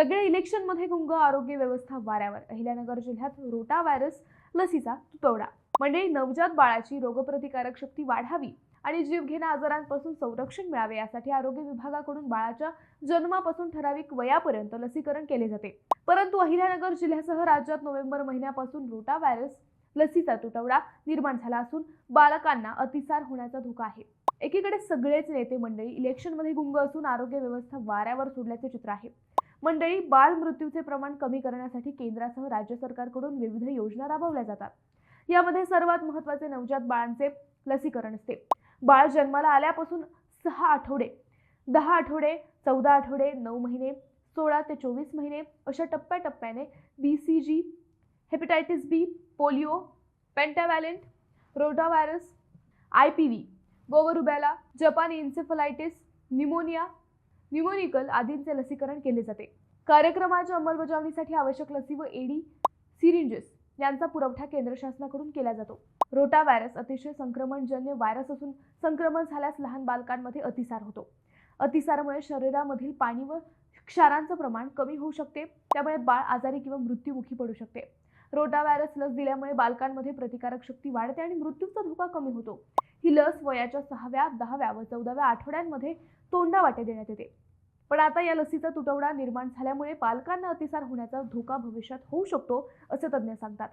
सगळे इलेक्शनमध्ये गुंग आरोग्य व्यवस्था वाऱ्यावर. अहिल्यानगर जिल्ह्यात रोटा व्हायरस लसीचा तुटवडा. म्हणजे नवजात बाळाची रोगप्रतिकारक शक्ती वाढावी आणि जीवघेणा आजारांपासून संरक्षण मिळावे यासाठी आरोग्य विभागाकडून बाळाच्या जन्मापासून ठराविक वयापर्यंत लसीकरण केले जाते. परंतु अहिल्यानगर जिल्ह्यासह राज्यात नोव्हेंबर महिन्यापासून रोटा व्हायरस लसीचा तुटवडा निर्माण झाला असून बालकांना अतिसार होण्याचा धोका आहे. एकीकडे सगळेच नेते मंडळी इलेक्शनमध्ये गुंग असून आरोग्य व्यवस्था वाऱ्यावर सोडल्याचे चित्र आहे. मंडळी बालमृत्यूचे प्रमाण कमी करण्यासाठी केंद्रासह राज्य सरकारकडून विविध योजना राबवल्या जातात. यामध्ये सर्वात महत्त्वाचे नवजात बाळांचे लसीकरण असते. बाळ जन्माला आल्यापासून सहा आठवडे दहा आठवडे चौदा आठवडे नऊ महिने सोळा ते चोवीस महिने अशा टप्प्याटप्प्याने B C G hepatitis B polio pentavalent rotavirus I P V गोवरुबॅला जपानी इन्सेफलायटिस निमोनिया न्यूमोनिकल आदींचे लसीकरण केले जाते. कार्यक्रमाच्या अंमलबजावणीसाठी आवश्यक लसी व एडी सिरिंजेस यांचा पुरवठा केंद्र शासनाकडून केला जातो. रोटा व्हायरस अतिशय संक्रमणजन्य व्हायरस असून संक्रमण झाल्यास लहान बालकांमध्ये अतिसार होतो. अतिसारामुळे शरीरामधील पाणी व क्षारांचं प्रमाण कमी होऊ शकते त्यामुळे बाळ आजारी किंवा मृत्युमुखी पडू शकते. रोटा व्हायरस लस दिल्यामुळे बालकांमध्ये प्रतिकारक शक्ती वाढते आणि मृत्यूचा धोका कमी होतो. ही लस वयाच्या सहाव्या दहाव्या व चौदाव्या आठवड्यांमध्ये तोंडावाटे देण्यात येते. पण आता या लसीचा तुटवडा निर्माण झाल्यामुळे पालकांना अतिसार होण्याचा धोका भविष्यात होऊ शकतो असे तज्ज्ञ सांगतात.